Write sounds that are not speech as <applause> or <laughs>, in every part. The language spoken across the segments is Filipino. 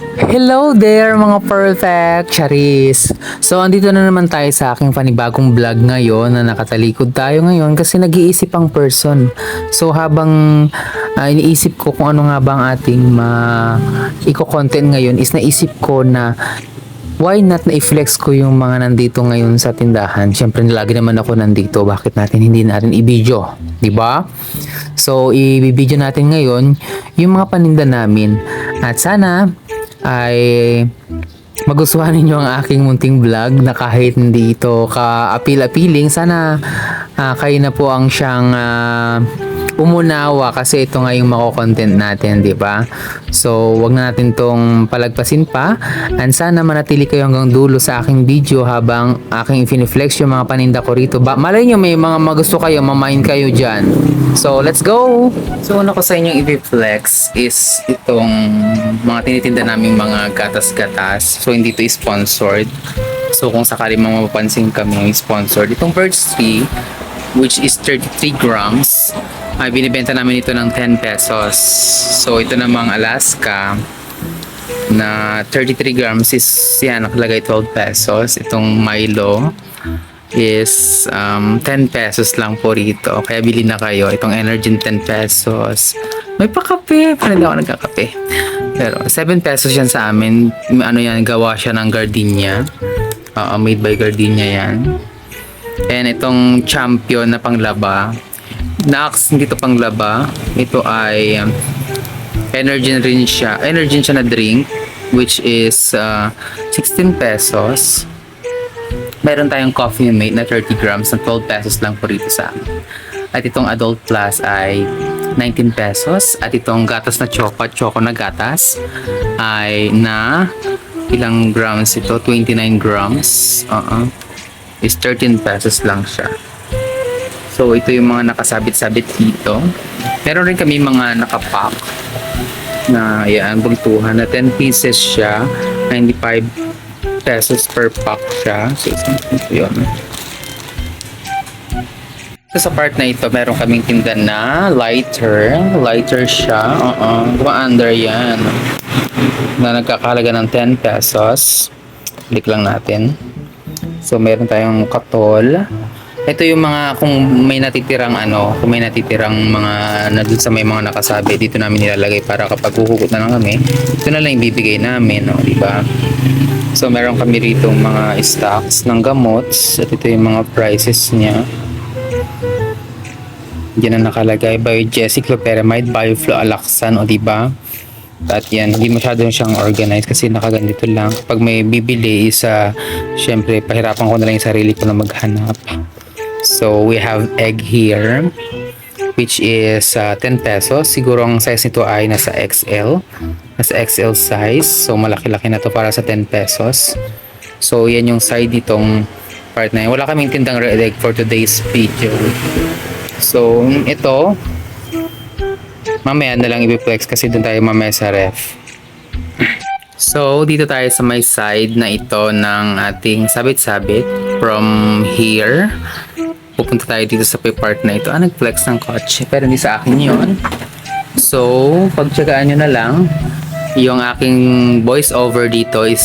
Hello there mga perfect charis! So andito na naman tayo sa aking panibagong vlog ngayon na nakatalikod tayo ngayon kasi nag-iisip ang person. So habang ah, iniisip ko kung ano nga ba ang ating ma iko-content ngayon is naisip ko na why not na-flex ko yung mga nandito ngayon sa tindahan. Siyempre lagi naman ako nandito, bakit natin hindi natin i-video, 'di ba? So i-video natin ngayon yung mga paninda namin at sana ay magustuhan ninyo ang aking munting vlog na kahit hindi ito ka-appeal-appealing, sana ah, kayo na po ang siyang ah, umunawa kasi ito nga yung mako-content natin, di ba? So, wag na natin tong palagpasin pa and sana manatili kayo hanggang dulo sa aking video habang aking finiflex yung mga paninda ko rito. Ba malay nyo may mga magusto kayo, mamain kayo dyan. So, let's go! So, una ko sa inyong i-flex is itong mga tinitinda naming mga gatas-gatas. So, hindi to sponsored. So, kung sakali mga mapapansin kami sponsored, itong Birch Tree, which is 33 grams, ay binibenta namin ito ng 10 pesos. So, ito namang Alaska, na 33 grams is yan, nakalagay 12 pesos. Itong Milo is um, 10 pesos lang po rito. Kaya bili na kayo. Itong Energy 10 pesos. May pakape. Pero hindi ako nagkakape. Pero 7 pesos yan sa amin. Ano yan, gawa siya ng gardenia. Oo, made by gardenia yan. And itong champion na panglaba. Nax, hindi to panglaba. Ito ay um, energy rin siya. Energy siya na drink which is uh, 16 pesos. Meron tayong coffee mate na 30 grams na 12 pesos lang po rito sa amin. At itong adult plus ay 19 pesos. At itong gatas na choco, choco na gatas ay na ilang grams ito? 29 grams. Uh Is 13 pesos lang siya. So, ito yung mga nakasabit-sabit dito. Meron rin kami mga nakapack na yan, bultuhan na 10 pieces siya. 95 pesos per pack siya. So, yun. So, sa part na ito, meron kaming tinda na lighter. Lighter siya. Oo. Guma-under yan. Na nagkakalaga ng 10 pesos. Click lang natin. So, meron tayong katol. Ito yung mga, kung may natitirang ano, kung may natitirang mga, na dun sa may mga nakasabi, dito namin nilalagay para kapag huhugot na lang kami, ito na lang ibibigay namin, no, di ba? So, meron kami rito mga stocks ng gamots, at ito yung mga prices niya. Diyan na nakalagay, Biogesic Loperamide, Bioflow Alaxan, o di ba? At yan, hindi masyadong siyang organized kasi nakaganito lang. Pag may bibili is, uh, syempre, pahirapan ko na lang yung sarili ko na maghanap. So, we have egg here, which is uh, 10 pesos. Siguro ang size nito ay nasa XL. Nasa XL size. So, malaki-laki na to para sa 10 pesos. So, yan yung side nitong part na yun. Wala kaming tindang red egg for today's video. So, ito, mamaya na lang i-flex kasi doon tayo mamaya sa ref. So, dito tayo sa may side na ito ng ating sabit-sabit from here. Pupunta tayo dito sa may part na ito. Ah, nag-flex ng kotse. Pero hindi sa akin yon. So, pagtsagaan nyo na lang. Yung aking voice over dito is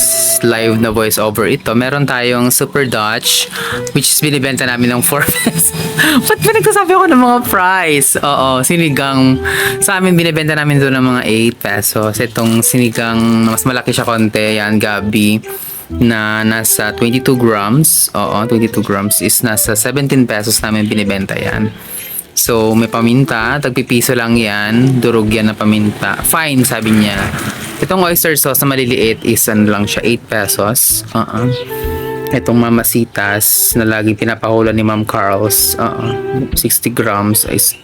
live na voice over ito. Meron tayong Super Dutch which is binibenta namin ng 4 <laughs> pesos. Ba't ba nagsasabi ako ng mga price? Oo, sinigang. Sa amin binibenta namin doon ng mga 8 pesos. Itong sinigang mas malaki siya konti. Yan, Gabi na nasa 22 grams. Oo, 22 grams is nasa 17 pesos namin binibenta yan. So, may paminta, tagpipiso lang yan, durog yan na paminta. Fine, sabi niya. Itong oyster sauce na maliliit is ano lang siya, 8 pesos. Uh-uh. Itong mamasitas na laging pinapahula ni Ma'am Carl's, uh 60 grams is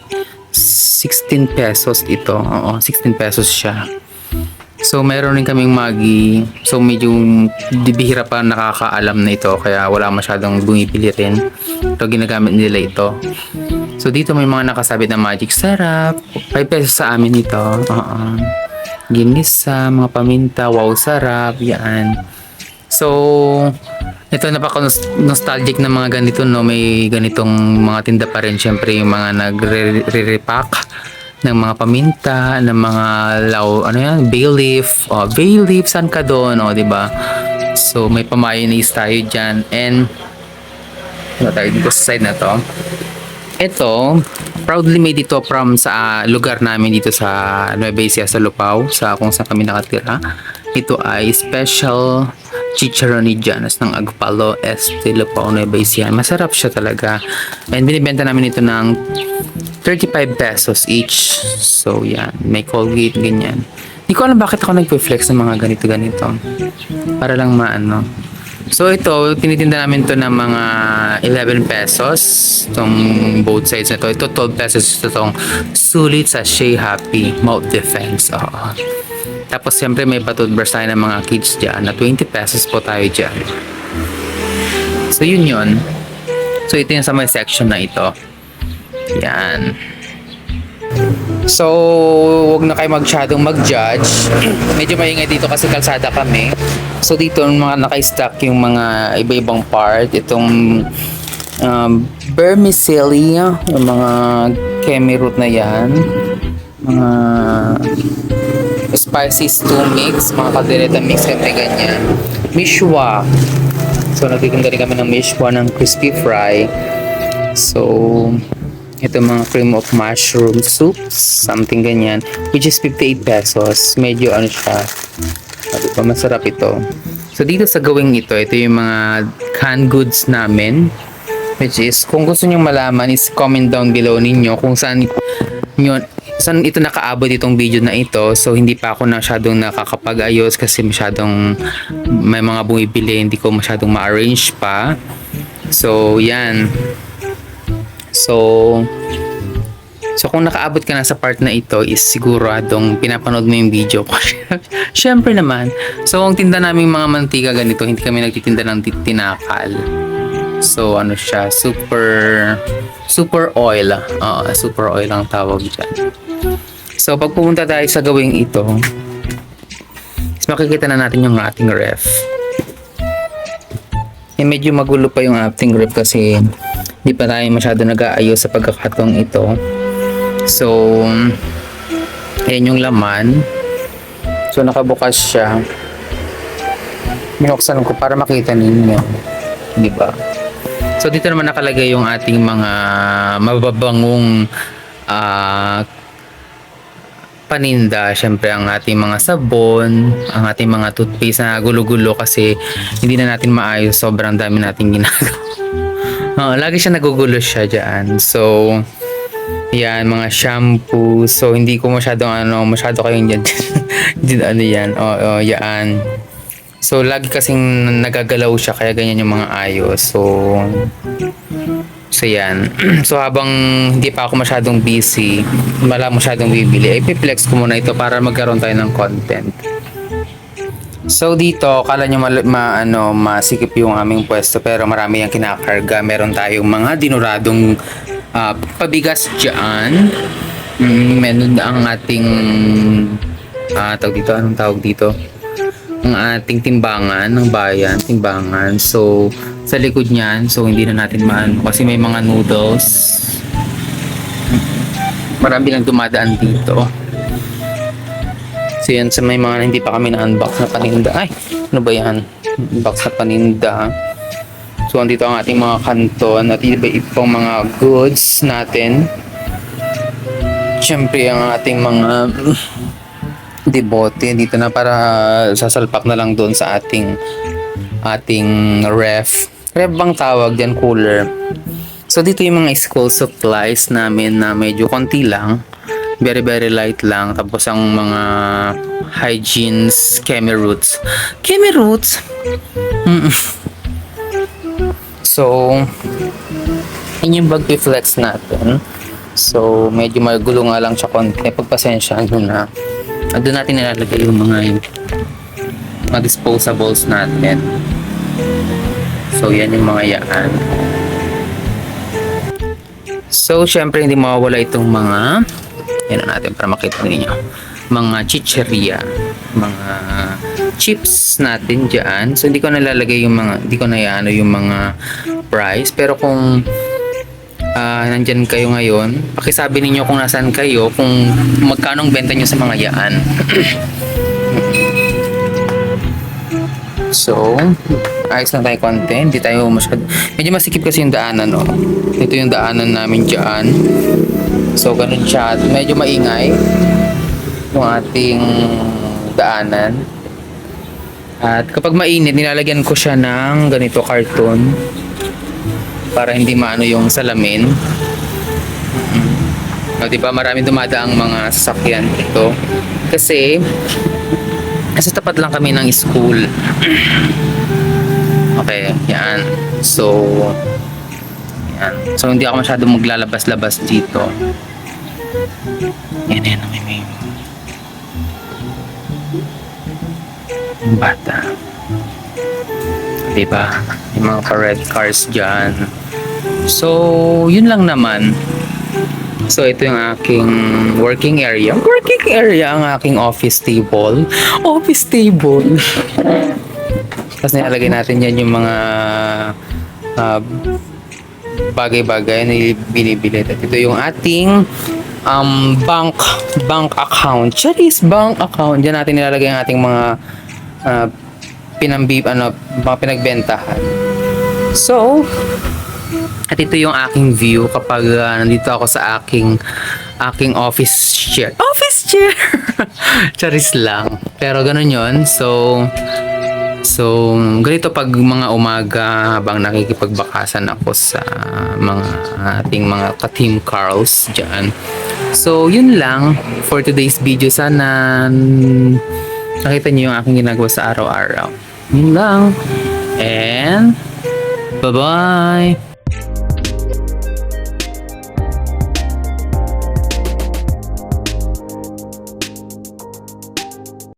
16 pesos ito. Oo, 16 pesos siya. So, meron rin kaming magi. So, medyo bihira pa nakakaalam na ito. Kaya wala masyadong bumibili rin. Ito, ginagamit nila ito. So, dito may mga nakasabit na magic sarap. 5 pesos sa amin ito. Oo. Ginisa, mga paminta. Wow, sarap. Yan. So, ito napaka-nostalgic na mga ganito, no? May ganitong mga tinda pa rin. Siyempre, yung mga nagre-repack ng mga paminta, ng mga law, ano yan, bay leaf, oh, bay leaf, saan ka doon, oh, di ba? So, may pa-mayonnaise tayo dyan, and, ano tayo dito sa side na to? Ito, proudly made ito from sa lugar namin dito sa Nueva Ecija sa Lupao, sa kung saan kami nakatira. Ito ay special chicharon ni Janas ng Agpalo Este Lupao Nueva Ecija. Masarap siya talaga. And binibenta namin ito ng 35 pesos each. So, yan. May Colgate, ganyan. Hindi ko alam bakit ako nagpe-flex ng mga ganito-ganito. Para lang maano. So ito, tinitinda namin to ng mga 11 pesos. Itong both sides na to. Ito 12 pesos itong sulit sa Shea Happy Mouth Defense. Oo. Tapos siyempre may patutbrush tayo ng mga kids dyan na 20 pesos po tayo dyan. So yun yun. So ito yung sa may section na ito. Yan. So, wag na kayo magsyadong mag-judge. <clears throat> Medyo maingay dito kasi kalsada kami. So, dito mga naka-stack yung mga iba-ibang part. Itong um, vermicelli, yung mga kemi root na yan. Mga spicy stew mix, mga kaldereta mix, kaya ganyan. Mishwa. So, rin kami ng mishwa ng crispy fry. So, ito mga cream of mushroom soup, something ganyan, which is 58 pesos. Medyo ano siya, sabi ko, masarap ito. So dito sa gawing ito, ito yung mga canned goods namin. Which is, kung gusto nyo malaman, is comment down below ninyo kung saan nyo, saan ito nakaabot itong video na ito. So hindi pa ako masyadong nakakapag-ayos kasi masyadong may mga bumibili, hindi ko masyadong ma-arrange pa. So yan. So, so kung nakaabot ka na sa part na ito is siguradong pinapanood mo yung video ko. <laughs> Siyempre naman. So, ang tinda naming mga mantika ganito, hindi kami nagtitinda ng tinakal. So, ano siya, super, super oil. Oo, super oil ang tawag dyan. So, pag pumunta tayo sa gawing ito, is makikita na natin yung ating ref. Eh, medyo magulo pa yung ating ref kasi di pa tayo masyado nag-aayos sa pagkakatong ito. So, ayan yung laman. So, nakabukas siya. Binuksan ko para makita ninyo. Di ba? So, dito naman nakalagay yung ating mga mababangong ah, paninda, syempre ang ating mga sabon, ang ating mga toothpaste na gulo-gulo kasi hindi na natin maayos, sobrang dami nating ginagawa. Oo, lagi siya nagugulo siya dyan. So, yan, mga shampoo. So, hindi ko masyadong ano, masyado kayong dyan. <laughs> Din- ano yan, oo, oh, yan. So, lagi kasing nagagalaw siya, kaya ganyan yung mga ayos. So, so yan. <clears throat> so, habang hindi pa ako masyadong busy, wala masyadong bibili, ay piplex ko muna ito para magkaroon tayo ng content. So dito, kala nyo mal- ma, ano, masikip yung aming pwesto pero marami yung kinakarga. Meron tayong mga dinuradong ah, pabigas dyan. Mm, meron ang ating ah tawag dito, anong tawag dito? Ang ating timbangan ng bayan, timbangan. So, sa likod niyan, so hindi na natin maano kasi may mga noodles. Marami lang dumadaan dito. So yan sa may mga hindi pa kami na-unbox na paninda. Ay, ano ba yan? Unbox na paninda. So andito ang ating mga kanton at iba ibang mga goods natin. Siyempre ang ating mga debote dito na para sasalpak na lang doon sa ating ating ref. Ref bang tawag dyan? Cooler. So dito yung mga school supplies namin na medyo konti lang very very light lang. Tapos ang mga hygienes chemi roots. Chemi roots? Mm-mm. so yun yung bag flex natin. So medyo magulo nga lang siya konti. Pagpasensya nyo na. Doon natin nilalagay yung mga yung mga disposables natin. So yan yung mga yaan. So syempre hindi mawawala itong mga yan na natin para makita ninyo. Mga chicheria, mga chips natin dyan. So, hindi ko nalalagay yung mga, hindi ko na ano yung mga price. Pero kung ah, nandyan kayo ngayon, pakisabi ninyo kung nasaan kayo, kung magkano benta nyo sa mga yaan. so, ayos na tayo konti. Hindi tayo masyad... Medyo masikip kasi yung daanan, no? Ito yung daanan namin dyan. So, ganun siya. Medyo maingay yung ating daanan. At kapag mainit, nilalagyan ko siya ng ganito karton para hindi maano yung salamin. Mm. O, di ba maraming dumadaang mga sasakyan dito. Kasi, kasi tapat lang kami ng school. <clears throat> okay, yan. So. So, hindi ako masyadong maglalabas-labas dito. Yan, yan. May, may, yung bata. Diba? Yung mga pa-red cars dyan. So, yun lang naman. So, ito yung aking working area. Working area ang aking office table. Office table. <laughs> Tapos nilalagay natin yan yung mga ah, bagay-bagay na binibili. At ito yung ating um, bank bank account. Charis bank account. Diyan natin nilalagay ang ating mga uh, pinambi ano, mga pinagbentahan. So, at ito yung aking view kapag ah, nandito ako sa aking aking office chair. Office chair! <laughs> Charis lang. Pero ganun yon So, So, ganito pag mga umaga habang nakikipagbakasan ako sa mga ating mga ka-team Carls dyan. So, yun lang for today's video. Sana nakita niyo yung aking ginagawa sa araw-araw. Yun lang. And, bye-bye!